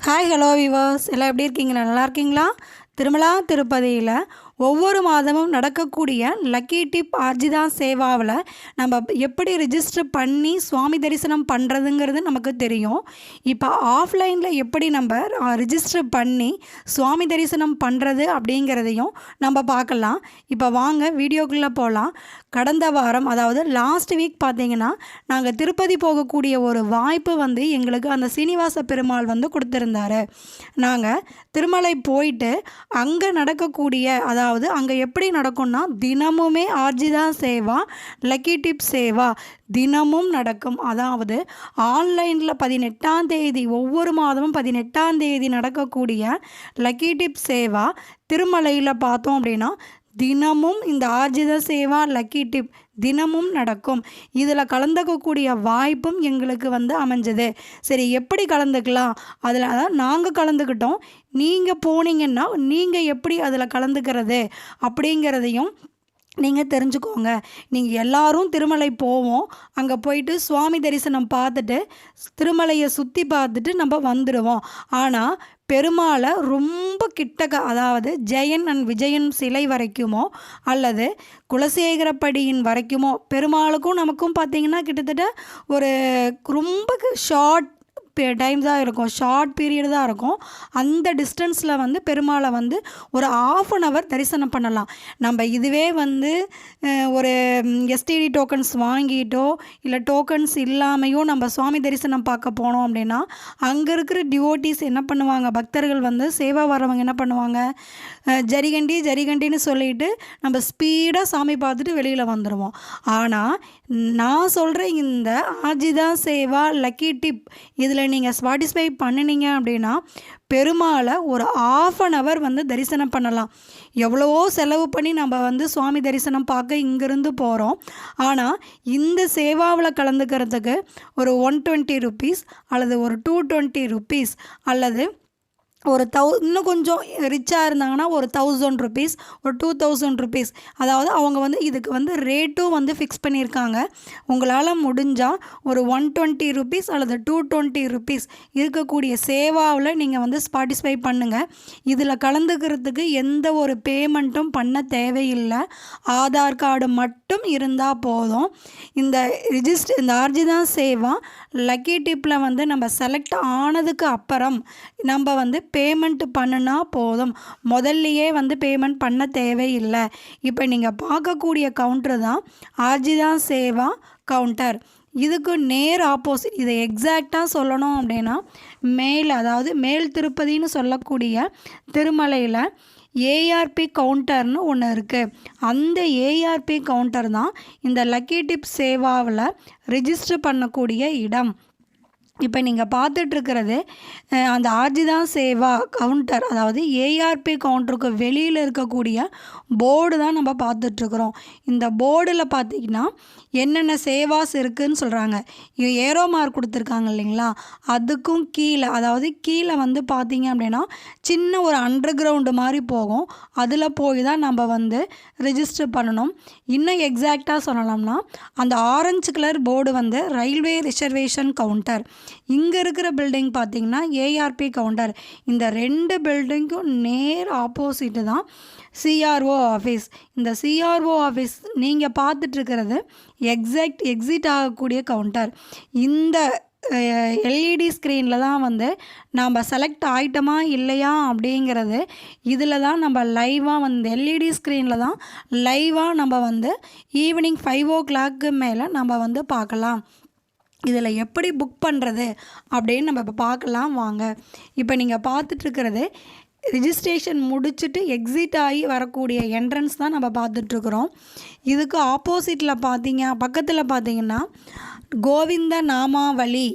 Hi hello viewers எல்லாம் எப்படி இருக்கீங்களா நல்லா இருக்கீங்களா? திருமலா திருப்பதியில் ஒவ்வொரு மாதமும் நடக்கக்கூடிய லக்கி டிப் ஆர்ஜிதா சேவாவில் நம்ம எப்படி ரிஜிஸ்டர் பண்ணி சுவாமி தரிசனம் பண்ணுறதுங்கிறது நமக்கு தெரியும். இப்போ ஆஃப்லைனில் எப்படி நம்ம ரிஜிஸ்டர் பண்ணி சுவாமி தரிசனம் பண்ணுறது அப்படிங்கிறதையும் நம்ம பார்க்கலாம். இப்போ வாங்க வீடியோக்குள்ளே போகலாம். கடந்த வாரம் அதாவது லாஸ்ட் வீக் பார்த்தீங்கன்னா நாங்கள் திருப்பதி போகக்கூடிய ஒரு வாய்ப்பு வந்து எங்களுக்கு அந்த சீனிவாச பெருமாள் வந்து கொடுத்துருந்தாரு. நாங்கள் திருமலை போயிட்டு அங்கே நடக்கக்கூடிய அதாவது அதாவது அங்கே எப்படி நடக்கும்னா தினமுமே ஆர்ஜிதா சேவா லக்கி டிப் சேவா. தினமும் நடக்கும். அதாவது ஆன்லைனில் பதினெட்டாம் தேதி ஒவ்வொரு மாதமும் பதினெட்டாம் தேதி நடக்கக்கூடிய லக்கி டிப் சேவா திருமலையில் பார்த்தோம் அப்படின்னா தினமும் இந்த ஆர்ஜித சேவா லக்கி டிப் தினமும் நடக்கும். இதில் கலந்துக்கக்கூடிய வாய்ப்பும் எங்களுக்கு வந்து அமைஞ்சது. சரி எப்படி கலந்துக்கலாம்? அதில் அதான் நாங்கள் கலந்துக்கிட்டோம். நீங்கள் போனீங்கன்னா நீங்கள் எப்படி அதில் கலந்துக்கிறது அப்படிங்கிறதையும் நீங்கள் தெரிஞ்சுக்கோங்க. நீங்கள் எல்லாரும் திருமலை போவோம். அங்கே போயிட்டு சுவாமி தரிசனம் பார்த்துட்டு திருமலையை சுற்றி பார்த்துட்டு நம்ம வந்துடுவோம் ஆனால் பெருமாளை ரொம்ப கிட்டக்க அதாவது ஜெயன் அண்ட் விஜயன் சிலை வரைக்குமோ அல்லது குலசேகரப்படியின் வரைக்குமோ பெருமாளுக்கும் நமக்கும் பார்த்திங்கன்னா கிட்டத்தட்ட ஒரு ரொம்ப ஷார்ட் டைம் தான் இருக்கும். ஷார்ட் பீரியட் தான் இருக்கும். அந்த டிஸ்டன்ஸில் வந்து பெருமாளை வந்து ஒரு ஆஃப் அன் ஹவர் தரிசனம் பண்ணலாம். நம்ம இதுவே வந்து ஒரு எஸ்டிடி டோக்கன்ஸ் வாங்கிட்டோ இல்லை டோக்கன்ஸ் இல்லாமையோ நம்ம சுவாமி தரிசனம் பார்க்க போனோம் அப்படின்னா அங்கே இருக்கிற டிவோட்டிஸ் என்ன பண்ணுவாங்க? பக்தர்கள் வந்து சேவா வரவங்க என்ன பண்ணுவாங்க? ஜரிகண்டி ஜரிகண்டின்னு சொல்லிட்டு நம்ம ஸ்பீடாக சாமி பார்த்துட்டு வெளியில் வந்துடுவோம் ஆனால் நான் சொல்கிற இந்த ஆஜிதா சேவா லக்கி டிப் இதில் நீங்கள் ஸ்பாட்டிஸ்ஃபை பண்ணினீங்க அப்படின்னா பெருமாளை ஒரு ஆஃப் அன் ஹவர் வந்து தரிசனம் பண்ணலாம். எவ்வளவோ செலவு பண்ணி நம்ம வந்து சுவாமி தரிசனம் பார்க்க இங்கேருந்து போகிறோம் ஆனால் இந்த சேவாவில் கலந்துக்கிறதுக்கு ஒரு ஒன் டுவெண்ட்டி ருபீஸ் அல்லது ஒரு டூ டுவெண்ட்டி ருபீஸ் அல்லது ஒரு தௌ இன்னும் கொஞ்சம் ரிச்சாக இருந்தாங்கன்னா ஒரு தௌசண்ட் ருபீஸ் ஒரு டூ தௌசண்ட் ருபீஸ் அதாவது அவங்க வந்து இதுக்கு வந்து ரேட்டும் வந்து ஃபிக்ஸ் பண்ணியிருக்காங்க. உங்களால் முடிஞ்சால் ஒரு ஒன் டுவெண்ட்டி ருபீஸ் அல்லது டூ டுவெண்ட்டி ருபீஸ் இருக்கக்கூடிய சேவாவில் நீங்கள் வந்து ஸ்பாட்டிஸ்ஃபை பண்ணுங்கள் இதில் கலந்துக்கிறதுக்கு எந்த ஒரு பேமெண்ட்டும் பண்ண தேவையில்லை. ஆதார் கார்டு மட்டும் மட்டும் இருந்தால் போதும். இந்த ரிஜிஸ்டர் இந்த ஆர்ஜிதா சேவா. லக்கி டிப்பில் வந்து நம்ம செலக்ட் ஆனதுக்கு அப்புறம் நம்ம வந்து பேமெண்ட் பண்ணினா போதும். முதல்லையே வந்து பேமெண்ட் பண்ண தேவையில்லை. இப்போ நீங்கள் பார்க்கக்கூடிய கவுண்டர் தான் ஆர்ஜிதா சேவா கவுண்டர் இதுக்கு நேர் ஆப்போசிட் இதை எக்ஸாக்டாக சொல்லணும் அப்படின்னா மேல் அதாவது மேல் திருப்பதின்னு சொல்லக்கூடிய திருமலையில் ஏஆர்பி கவுண்டர்னு ஒன்று இருக்குது அந்த ஏஆர்பி கவுண்டர் தான் இந்த லக்கி டிப் சேவாவில் ரிஜிஸ்டர் பண்ணக்கூடிய இடம். இப்போ நீங்கள் பார்த்துட்ருக்கிறது அந்த ஆர்ஜிதா சேவா கவுண்டர் அதாவது ஏஆர்பி கவுண்டருக்கு வெளியில் இருக்கக்கூடிய போர்டு தான் நம்ம பார்த்துட்ருக்குறோம். இந்த போர்டில் பார்த்திங்கன்னா என்னென்ன சேவாஸ் இருக்குதுன்னு சொல்கிறாங்க ஏரோ மார்க் கொடுத்துருக்காங்க இல்லைங்களா? அதுக்கும் கீழே அதாவது கீழே வந்து பார்த்திங்க அப்படின்னா சின்ன ஒரு அண்டர் கிரவுண்டு மாதிரி போகும். அதில் போய் தான் நம்ம வந்து ரிஜிஸ்டர் பண்ணணும். இன்னும் எக்ஸாக்டாக சொல்லலாம்னா அந்த ஆரஞ்சு கலர் போர்டு வந்து ரயில்வே ரிசர்வேஷன் கவுண்டர் இங்கே இருக்கிற பில்டிங் பார்த்திங்கன்னா ஏஆர்பி கவுண்டர் இந்த ரெண்டு பில்டிங்க்கும் நேர் ஆப்போசிட்டு தான் சிஆர்ஓ ஆஃபீஸ் இந்த சிஆர்ஓ ஆஃபீஸ் நீங்கள் பார்த்துட்ருக்கிறது எக்ஸாக்ட் எக்ஸிட் ஆகக்கூடிய கவுண்டர் இந்த எல்இடி ஸ்க்ரீனில் தான் வந்து நாம் செலக்ட் ஆகிட்டோமா இல்லையா அப்படிங்கிறது இதில் தான் நம்ம லைவாக வந்து எல்இடி ஸ்க்ரீனில் தான் லைவாக நம்ம வந்து ஈவினிங் ஃபைவ் ஓ கிளாக்கு மேலே நம்ம வந்து பார்க்கலாம். இதில் எப்படி புக் பண்ணுறது அப்படின்னு நம்ம இப்போ பார்க்கலாம் வாங்க. இப்போ நீங்கள் பார்த்துட்ருக்கிறது ரிஜிஸ்ட்ரேஷன் முடிச்சுட்டு எக்ஸிட் ஆகி வரக்கூடிய என்ட்ரன்ஸ் தான் நம்ம பார்த்துட்ருக்குறோம். இதுக்கு ஆப்போசிட்டில் பார்த்தீங்க பக்கத்தில் பார்த்தீங்கன்னா கோவிந்த நாமாவளி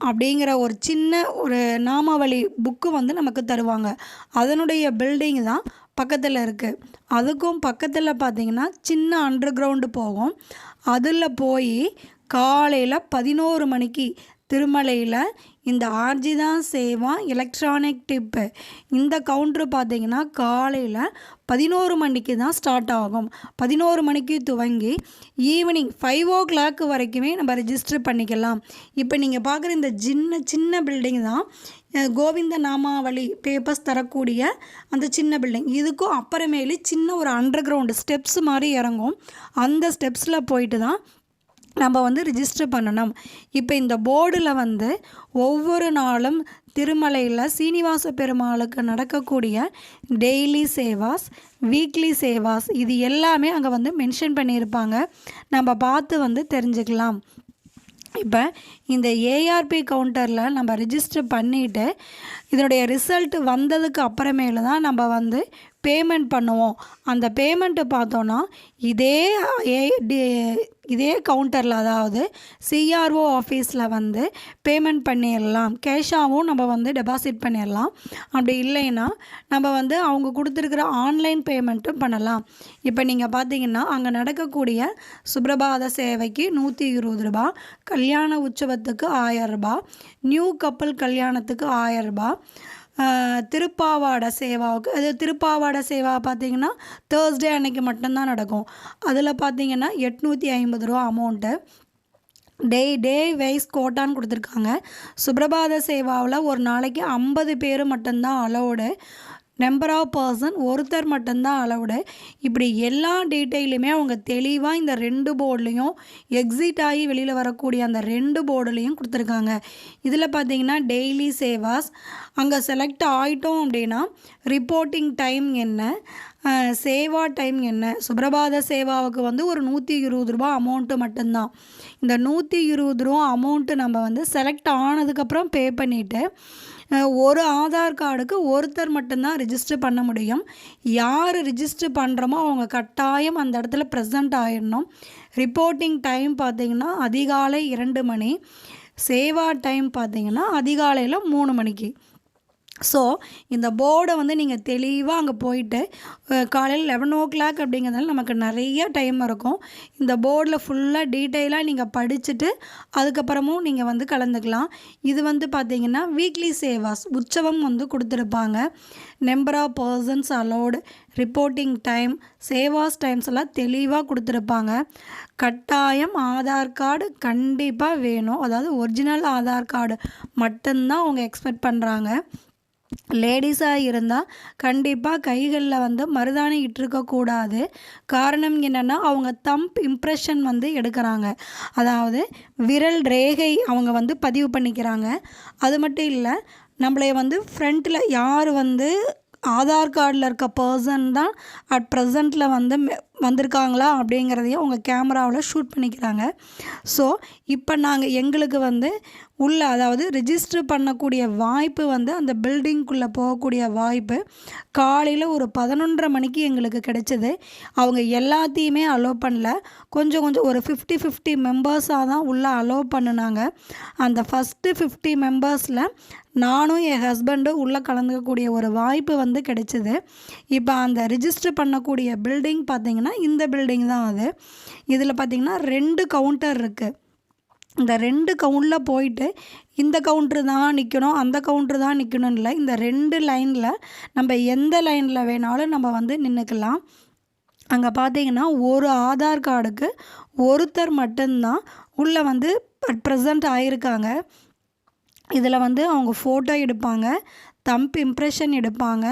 அப்படிங்கிற ஒரு சின்ன ஒரு நாமாவளி புக்கு வந்து நமக்கு தருவாங்க. அதனுடைய பில்டிங் தான் பக்கத்தில் இருக்குது அதுக்கும் பக்கத்தில் பார்த்திங்கன்னா சின்ன அண்டர் கிரவுண்டு போகும். அதில் போய் காலையில் பதினோரு மணிக்கு திருமலையில் இந்த ஆர்ஜி தான் சேவான் எலக்ட்ரானிக் டிப்பு இந்த கவுண்ட்ரு பார்த்திங்கன்னா காலையில் பதினோரு மணிக்கு தான் ஸ்டார்ட் ஆகும். பதினோரு மணிக்கு துவங்கி ஈவினிங் ஃபைவ் ஓ கிளாக் வரைக்குமே நம்ம ரெஜிஸ்டர் பண்ணிக்கலாம். இப்போ நீங்கள் பார்க்குற இந்த சின்ன சின்ன பில்டிங் தான் கோவிந்த நாமாவளி பேப்பர்ஸ் தரக்கூடிய அந்த சின்ன பில்டிங் இதுக்கும் அப்புறமேலி சின்ன ஒரு அண்டர் கிரவுண்டு ஸ்டெப்ஸ் மாதிரி இறங்கும். அந்த ஸ்டெப்ஸில் போயிட்டு தான் நம்ம வந்து ரிஜிஸ்டர் பண்ணணும். இப்போ இந்த போர்டில் வந்து ஒவ்வொரு நாளும் திருமலையில் சீனிவாச பெருமாளுக்கு நடக்கக்கூடிய டெய்லி சேவாஸ் வீக்லி சேவாஸ் இது எல்லாமே அங்கே வந்து மென்ஷன் பண்ணியிருப்பாங்க. நம்ம பார்த்து வந்து தெரிஞ்சுக்கலாம். இப்போ இந்த ஏஆர்பி கவுண்டரில் நம்ம ரிஜிஸ்டர் பண்ணிவிட்டு இதனுடைய ரிசல்ட் வந்ததுக்கு அப்புறமேலு தான் நம்ம வந்து பேமெண்ட் பண்ணுவோம். அந்த பேமெண்ட்டு பார்த்தோன்னா இதே ஏ டி இதே கவுண்டரில் அதாவது சிஆர்ஓ ஆஃபீஸில் வந்து பேமெண்ட் பண்ணிடலாம். கேஷாகவும் நம்ம வந்து டெபாசிட் பண்ணிடலாம். அப்படி இல்லைன்னா நம்ம வந்து அவங்க கொடுத்துருக்குற ஆன்லைன் பேமெண்ட்டும் பண்ணலாம். இப்போ நீங்கள் பார்த்தீங்கன்னா அங்கே நடக்கக்கூடிய சுப்ரபாத சேவைக்கு நூற்றி இருபது ரூபா கல்யாண உற்சவத்துக்கு ஆயிரம் ரூபாய் நியூ கப்பல் கல்யாணத்துக்கு ஆயிரம் ரூபாய் திருப்பாவாடை சேவாவுக்கு அது திருப்பாவாடை சேவா பார்த்தீங்கன்னா தேர்ஸ்டே அன்னைக்கு மட்டும்தான் நடக்கும். அதில் பார்த்திங்கன்னா எட்நூற்றி ஐம்பது ரூபா அமௌண்ட்டு டே டே வைஸ் கோட்டான்னு கொடுத்துருக்காங்க. சுப்ரபாத சேவாவில் ஒரு நாளைக்கு ஐம்பது பேர் மட்டும்தான் அலோடு நம்பர் ஆஃப் பர்சன் ஒருத்தர் மட்டும்தான் அளவுடு இப்படி எல்லா டீட்டெயிலுமே அவங்க தெளிவாக இந்த ரெண்டு போர்டுலேயும் எக்ஸிட் ஆகி வெளியில் வரக்கூடிய அந்த ரெண்டு போர்டுலேயும் கொடுத்துருக்காங்க. இதில் பார்த்தீங்கன்னா டெய்லி சேவாஸ் அங்கே செலக்ட் ஆகிட்டோம் அப்படின்னா ரிப்போர்ட்டிங் டைம் என்ன? சேவா டைம் என்ன? சுப்ரபாத சேவாவுக்கு வந்து ஒரு நூற்றி இருபது ரூபா அமௌண்ட்டு மட்டும்தான். இந்த நூற்றி இருபது ரூபா அமௌண்ட்டு நம்ம வந்து செலக்ட் ஆனதுக்கப்புறம் பே பண்ணிவிட்டு ஒரு ஆதார் கார்டுக்கு ஒருத்தர் மட்டும்தான் ரிஜிஸ்டர் பண்ண முடியும். யார் ரிஜிஸ்டர் பண்ணுறோமோ அவங்க கட்டாயம் அந்த இடத்துல ப்ரெசண்ட் ஆயிடணும். ரிப்போர்ட்டிங் டைம் பார்த்திங்கன்னா அதிகாலை இரண்டு மணி. சேவா டைம் பார்த்தீங்கன்னா அதிகாலையில் மூணு மணிக்கு. ஸோ இந்த போர்டை வந்து நீங்கள் தெளிவாக அங்கே போயிட்டு காலையில் லெவன் ஓ கிளாக் அப்படிங்கிறதுனால நமக்கு நிறைய டைம் இருக்கும். இந்த போர்டில் ஃபுல்லாக டீட்டெயிலாக நீங்கள் படிச்சுட்டு அதுக்கப்புறமும் நீங்கள் வந்து கலந்துக்கலாம். இது வந்து பார்த்திங்கன்னா வீக்லி சேவாஸ் உற்சவம் வந்து கொடுத்துருப்பாங்க. Number of persons allowed reporting time sevas times எல்லாம் தெளிவாக கொடுத்துருப்பாங்க. கட்டாயம் ஆதார் கார்டு கண்டிப்பாக வேணும். அதாவது ஒரிஜினல் ஆதார் கார்டு மட்டும்தான் அவங்க எக்ஸ்பெக்ட் பண்ணுறாங்க லேடிஸாக இருந்தால் கண்டிப்பாக கைகளில் வந்து மருதாணி இட்டிருக்கக்கூடாது காரணம் என்னென்னா அவங்க தம்ப் இம்ப்ரெஷன் வந்து எடுக்கிறாங்க. அதாவது விரல் ரேகை அவங்க வந்து பதிவு பண்ணிக்கிறாங்க. அது மட்டும் இல்லை நம்மளே வந்து ஃப்ரண்ட்டில் யார் வந்து ஆதார் கார்டில் இருக்க பர்சன் தான் அட் ப்ரெசண்ட்டில் வந்து மெ- வந்திருக்காங்களா அப்படிங்கிறதையும் அவங்க கேமராவில் ஷூட் பண்ணிக்கிறாங்க. ஸோ இப்போ நாங்கள் எங்களுக்கு வந்து உள்ள அதாவது ரிஜிஸ்டர் பண்ணக்கூடிய வாய்ப்பு வந்து அந்த பில்டிங்குள்ளே போகக்கூடிய வாய்ப்பு காலையில் ஒரு பதினொன்றரை மணிக்கு எங்களுக்கு கிடச்சிது. அவங்க எல்லாத்தையுமே அலோவ் பண்ணல. கொஞ்சம் கொஞ்சம் ஒரு ஃபிஃப்டி ஃபிஃப்டி மெம்பர்ஸாக தான் உள்ளே அலோவ் பண்ணினாங்க. அந்த ஃபஸ்ட்டு ஃபிஃப்டி மெம்பர்ஸில் நானும் என் ஹஸ்பண்டும் உள்ளே கலந்துக்கக்கூடிய ஒரு வாய்ப்பு வந்து கிடைச்சிது. இப்போ அந்த ரிஜிஸ்டர் பண்ணக்கூடிய பில்டிங் பார்த்தீங்கன்னா இந்த பில்டிங் தான் அது. இதில் பார்த்திங்கன்னா ரெண்டு கவுண்டர் இருக்குது இந்த ரெண்டு கவுண்டில் போயிட்டு இந்த கவுண்ட்ரு தான் நிற்கணும் அந்த கவுண்ட்ரு தான் நிற்கணும் இல்லை. இந்த ரெண்டு லைனில் நம்ம எந்த லைனில் வேணாலும் நம்ம வந்து நின்றுக்கலாம் அங்கே பார்த்தீங்கன்னா ஒரு ஆதார் கார்டுக்கு ஒருத்தர் மட்டும்தான் உள்ளே வந்து ப்ரெசண்ட் ஆகியிருக்காங்க இதில் வந்து அவங்க ஃபோட்டோ எடுப்பாங்க தம்ப் இம்ப்ரெஷன் எடுப்பாங்க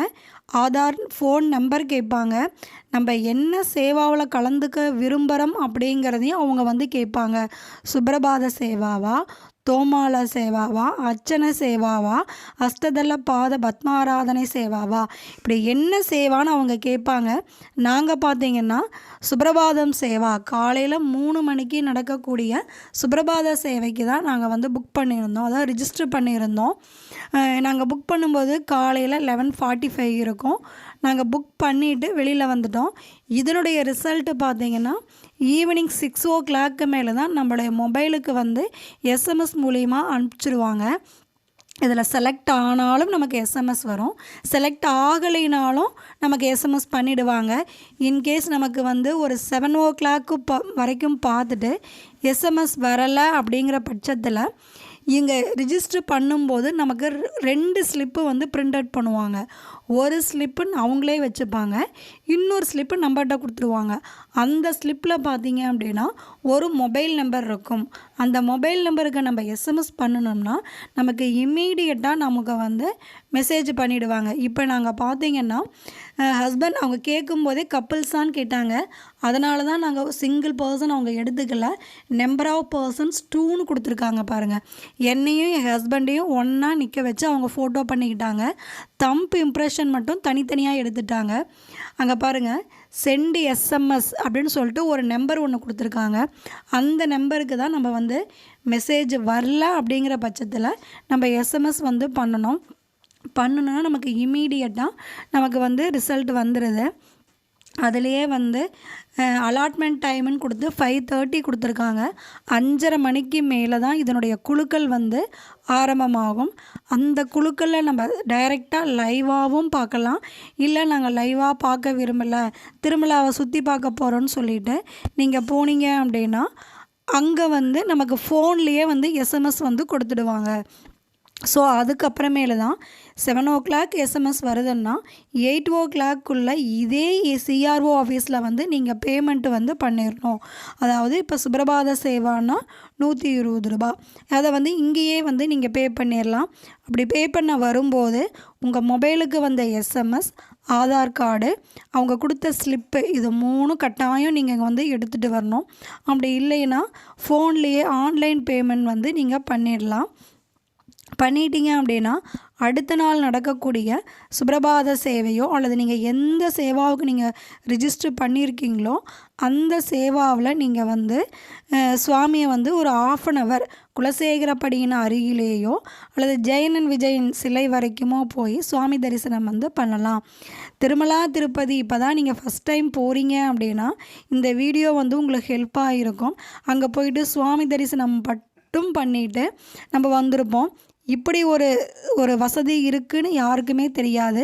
ஆதார் ஃபோன் நம்பர் கேட்பாங்க. நம்ம என்ன சேவாவில் கலந்துக்க விரும்புகிறோம் அப்படிங்கிறதையும் அவங்க வந்து கேட்பாங்க. சுப்ரபாத சேவாவா? தோமால சேவாவா அர்ச்சனை சேவாவா அஷ்டதள பாத பத்மாராதனை சேவாவா? இப்படி என்ன சேவான்னு அவங்க கேட்பாங்க. நாங்கள் பார்த்தீங்கன்னா சுப்ரபாதம் சேவா. காலையில் மூணு மணிக்கு நடக்கக்கூடிய சுப்ரபாத சேவைக்கு தான் நாங்கள் வந்து புக் பண்ணியிருந்தோம். அதாவது ரிஜிஸ்டர் பண்ணியிருந்தோம். நாங்கள் புக் பண்ணும்போது காலையில் லெவன் ஃபார்ட்டி ஃபைவ் இருக்கும். நாங்கள் புக் பண்ணிவிட்டு வெளியில் வந்துட்டோம். இதனுடைய ரிசல்ட்டு பார்த்தீங்கன்னா ஈவினிங் சிக்ஸ் ஓ கிளாக்கு மேலே தான் நம்மளுடைய மொபைலுக்கு வந்து எஸ்எம்எஸ் மூலிமா அனுப்பிச்சிடுவாங்க இதில் செலக்ட் ஆனாலும் நமக்கு எஸ்எம்எஸ் வரும். செலக்ட் ஆகலைனாலும் நமக்கு எஸ்எம்எஸ் பண்ணிடுவாங்க. இன்கேஸ் நமக்கு வந்து ஒரு செவன் ஓ கிளாக்கு ப வரைக்கும் பார்த்துட்டு எஸ்எம்எஸ் வரலை அப்படிங்கிற பட்சத்தில் இங்கே ரிஜிஸ்டர் பண்ணும்போது நமக்கு ரெண்டு ஸ்லிப்பு வந்து பிரிண்ட் அவுட் பண்ணுவாங்க. ஒரு ஸ்லிப்புன்னு அவங்களே வச்சுப்பாங்க. இன்னொரு ஸ்லிப்பு நம்மகிட்ட கொடுத்துருவாங்க அந்த ஸ்லிப்பில் பார்த்தீங்க அப்படின்னா ஒரு மொபைல் நம்பர் இருக்கும். அந்த மொபைல் நம்பருக்கு நம்ம எஸ்எம்எஸ் பண்ணணும்னா நமக்கு இம்மீடியட்டாக நமக்கு வந்து மெசேஜ் பண்ணிவிடுவாங்க இப்போ நாங்கள் பார்த்தீங்கன்னா ஹஸ்பண்ட் அவங்க கேட்கும்போதே கப்புள்ஸான்னு கேட்டாங்க. அதனால தான் நாங்கள் சிங்கிள் பர்சன் அவங்க எடுத்துக்கல. நம்பர் ஆஃப் பர்சன்ஸ் டூன்னு கொடுத்துருக்காங்க பாருங்கள் என்னையும் என் ஹஸ்பண்டையும் ஒன்றா நிற்க வச்சு அவங்க ஃபோட்டோ பண்ணிக்கிட்டாங்க. தம்ப் இம்ப்ரெஷன் மட்டும் தனித்தனியாக எடுத்துட்டாங்க. அங்கே பாருங்கள் சென்ட் எஸ்எம்எஸ் அப்படின்னு சொல்லிட்டு ஒரு நம்பர் ஒன்று கொடுத்துருக்காங்க. அந்த நம்பருக்கு தான் நம்ம வந்து மெசேஜ் வரல அப்படிங்கிற பட்சத்தில் நம்ம எஸ்எம்எஸ் வந்து பண்ணணும். பண்ணணுன்னா நமக்கு இமீடியட்டாக நமக்கு வந்து ரிசல்ட் வந்துடுது அதுலேயே வந்து அலாட்மெண்ட் டைமுன்னு கொடுத்து ஃபைவ் தேர்ட்டி கொடுத்துருக்காங்க. அஞ்சரை மணிக்கு மேலே தான் இதனுடைய குழுக்கள் வந்து ஆரம்பமாகும். அந்த குழுக்களில் நம்ம டைரெக்டாக லைவாகவும் பார்க்கலாம். இல்லை நாங்கள் லைவாக பார்க்க விரும்பலை. திருமலாவை சுற்றி பார்க்க போகிறோன்னு சொல்லிட்டு நீங்கள் போனீங்க அப்படின்னா அங்கே வந்து நமக்கு ஃபோன்லேயே வந்து எஸ்எம்எஸ் வந்து கொடுத்துடுவாங்க. ஸோ அதுக்கப்புறமேலு தான் செவன் ஓ கிளாக் எஸ்எம்எஸ் வருதுன்னா எயிட் ஓ கிளாக்குள்ளே இதே சிஆர்ஓ ஆஃபீஸில் வந்து நீங்கள் பேமெண்ட்டு வந்து பண்ணிடணும் அதாவது இப்போ சுப்ரபாத சேவான்னா நூற்றி இருபது ரூபா. அதை வந்து இங்கேயே வந்து நீங்கள் பே பண்ணிடலாம் அப்படி பே பண்ண வரும்போது உங்கள் மொபைலுக்கு வந்த எஸ்எம்எஸ் ஆதார் கார்டு அவங்க கொடுத்த ஸ்லிப்பு இது மூணு கட்டாயம் நீங்கள் வந்து எடுத்துகிட்டு வரணும். அப்படி இல்லைன்னா ஃபோன்லேயே ஆன்லைன் பேமெண்ட் வந்து நீங்கள் பண்ணிடலாம் பண்ணிட்டீங்க அப்படின்னா அடுத்த நாள் நடக்கக்கூடிய சுப்ரபாத சேவையோ அல்லது நீங்கள் எந்த சேவாவுக்கு நீங்கள் ரிஜிஸ்டர் பண்ணியிருக்கீங்களோ அந்த சேவாவில் நீங்கள் வந்து சுவாமியை வந்து ஒரு ஆஃப் அன் ஹவர் குலசேகரப்படியின் அருகிலேயோ அல்லது ஜெயனன் விஜயன் சிலை வரைக்குமோ போய் சுவாமி தரிசனம் வந்து பண்ணலாம். திருமலா திருப்பதி இப்போ தான் நீங்கள் ஃபஸ்ட் டைம் போகிறீங்க அப்படின்னா இந்த வீடியோ வந்து உங்களுக்கு ஹெல்ப்பாக இருக்கும். அங்கே போயிட்டு சுவாமி தரிசனம் மட்டும் பண்ணிவிட்டு நம்ம வந்திருப்போம். இப்படி ஒரு ஒரு வசதி இருக்குன்னு யாருக்குமே தெரியாது.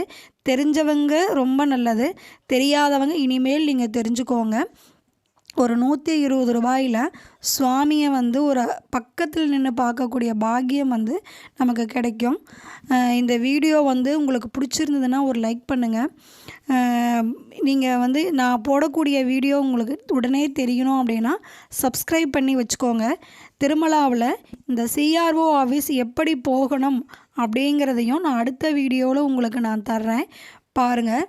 தெரிஞ்சவங்க ரொம்ப நல்லது. தெரியாதவங்க இனிமேல் நீங்கள் தெரிஞ்சுக்கோங்க. ஒரு நூற்றி இருபது ரூபாயில் சுவாமியை வந்து ஒரு பக்கத்தில் நின்று பார்க்கக்கூடிய பாக்கியம் வந்து நமக்கு கிடைக்கும். இந்த வீடியோ வந்து உங்களுக்கு பிடிச்சிருந்ததுன்னா ஒரு லைக் பண்ணுங்கள் நீங்கள் வந்து நான் போடக்கூடிய வீடியோ உங்களுக்கு உடனே தெரியணும் அப்படின்னா சப்ஸ்கிரைப் பண்ணி வச்சுக்கோங்க. திருமலாவில் இந்த சிஆர்ஓ ஆஃபீஸ் எப்படி போகணும் அப்படிங்கிறதையும் நான் அடுத்த வீடியோவில் உங்களுக்கு நான் தர்றேன். பாருங்கள்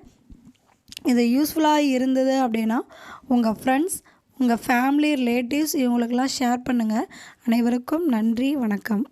இது யூஸ்ஃபுல்லாக இருந்தது அப்படின்னா உங்கள் ஃப்ரெண்ட்ஸ் உங்கள் ஃபேமிலி ரிலேட்டிவ்ஸ் இவங்களுக்கெல்லாம் ஷேர் பண்ணுங்கள் அனைவருக்கும் நன்றி வணக்கம்.